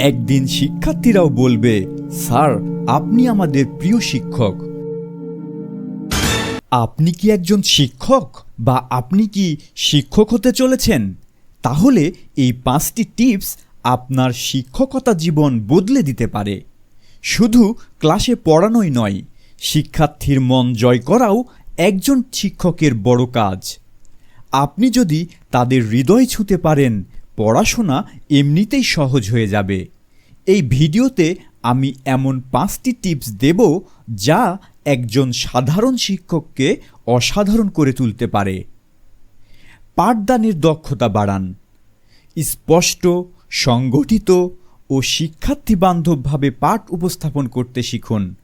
একদিন শিক্ষার্থীরাও বলবে, স্যার, আপনি আমাদের প্রিয় শিক্ষক। আপনি কি একজন শিক্ষক বা আপনি কি শিক্ষক হতে চলেছেন? তাহলে এই পাঁচটি টিপস আপনার শিক্ষকতা জীবন বদলে দিতে পারে। শুধু ক্লাসে পড়ানোই নয়, শিক্ষার্থীর মন জয় করাও একজন শিক্ষকের বড় কাজ। আপনি যদি তাদের হৃদয় ছুঁতে পারেন পড়াশোনা এমনিতেই সহজ হয়ে যাবে। এই ভিডিওতে আমি এমন পাঁচটি টিপস দেব যা একজন সাধারণ শিক্ষককে অসাধারণ করে তুলতে পারে। পাঠদানের দক্ষতা বাড়ান। স্পষ্ট, সংগঠিত ও শিক্ষার্থী বান্ধবভাবে পাঠ উপস্থাপন করতে শিখুন।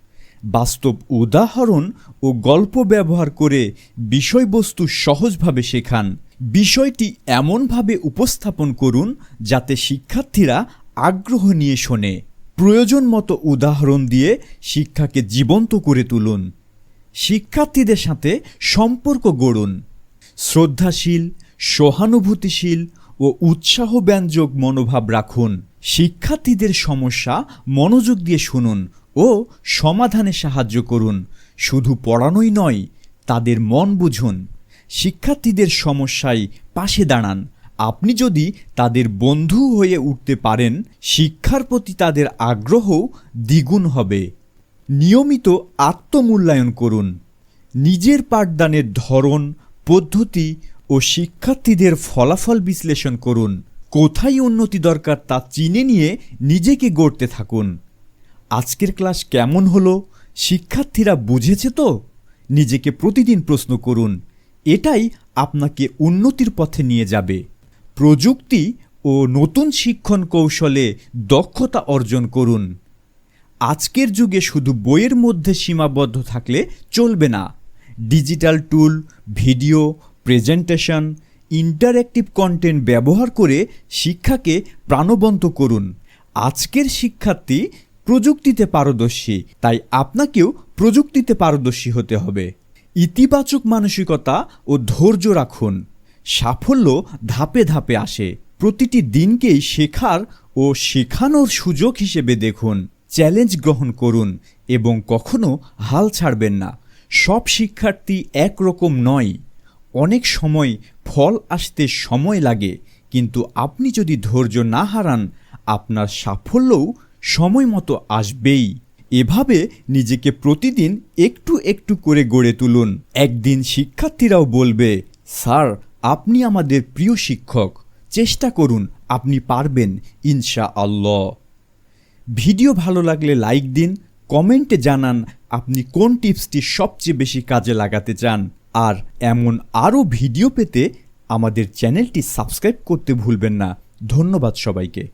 বাস্তব উদাহরণ ও গল্প ব্যবহার করে বিষয়বস্তু সহজভাবে শেখান। বিষয়টি এমনভাবে উপস্থাপন করুন যাতে শিক্ষার্থীরা আগ্রহ নিয়ে শোনে। প্রয়োজন মতো উদাহরণ দিয়ে শিক্ষাকে জীবন্ত করে তুলুন। শিক্ষার্থীদের সাথে সম্পর্ক গড়ুন। শ্রদ্ধাশীল, সহানুভূতিশীল ও উৎসাহব্যঞ্জক মনোভাব রাখুন। শিক্ষার্থীদের সমস্যা মনোযোগ দিয়ে শুনুন ও সমাধানে সাহায্য করুন। শুধু পড়ানোই নয়, তাদের মন বুঝুন। শিক্ষার্থীদের সমস্যায় পাশে দাঁড়ান। আপনি যদি তাদের বন্ধু হয়ে উঠতে পারেন, শিক্ষার প্রতি তাদের আগ্রহ দ্বিগুণ হবে। নিয়মিত আত্মমূল্যায়ন করুন। নিজের পাঠদানের ধরন, পদ্ধতি ও শিক্ষার্থীদের ফলাফল বিশ্লেষণ করুন। কোথায় উন্নতি দরকার তা চিনে নিয়ে নিজেকে গড়তে থাকুন। আজকের ক্লাস কেমন হলো? শিক্ষার্থীরা বুঝেছে তো? নিজেকে প্রতিদিন প্রশ্ন করুন। এটাই আপনাকে উন্নতির পথে নিয়ে যাবে। প্রযুক্তি ও নতুন শিক্ষণ কৌশলে দক্ষতা অর্জন করুন। আজকের যুগে শুধু বইয়ের মধ্যে সীমাবদ্ধ থাকলে চলবে না। Digital tool, video, presentation, interactive content ব্যবহার করে শিক্ষাকে প্রাণবন্ত করুন। আজকের শিক্ষার্থী প্রযুক্তিতে পারদর্শী, তাই আপনাকেও প্রযুক্তিতে পারদর্শী হতে হবে। ইতিবাচক মানসিকতা ও ধৈর্য রাখুন। সাফল্য ধাপে ধাপে আসে। প্রতিটি দিনকেই শেখার ও শেখানোর সুযোগ হিসেবে দেখুন। চ্যালেঞ্জ গ্রহণ করুন এবং কখনো হাল ছাড়বেন না। সব শিক্ষার্থী একরকম নয়। অনেক সময় ফল আসতে সময় লাগে, কিন্তু আপনি যদি ধৈর্য না হারান, আপনার সাফল্যও সময় মতো আসবেই। এভাবে নিজেকে প্রতিদিন একটু একটু করে গড়ে তুলুন। একদিন শিক্ষার্থীরাও বলবে, স্যার, আপনি আমাদের প্রিয় শিক্ষক। চেষ্টা করুন, আপনি পারবেন ইনশা আল্লাহ ভিডিও ভালো লাগলে লাইক দিন, কমেন্টে জানান আপনি কোন টিপসটি সবচেয়ে বেশি কাজে লাগাতে চান। আর এমন আরও ভিডিও পেতে আমাদের চ্যানেলটি সাবস্ক্রাইব করতে ভুলবেন না। ধন্যবাদ সবাইকে।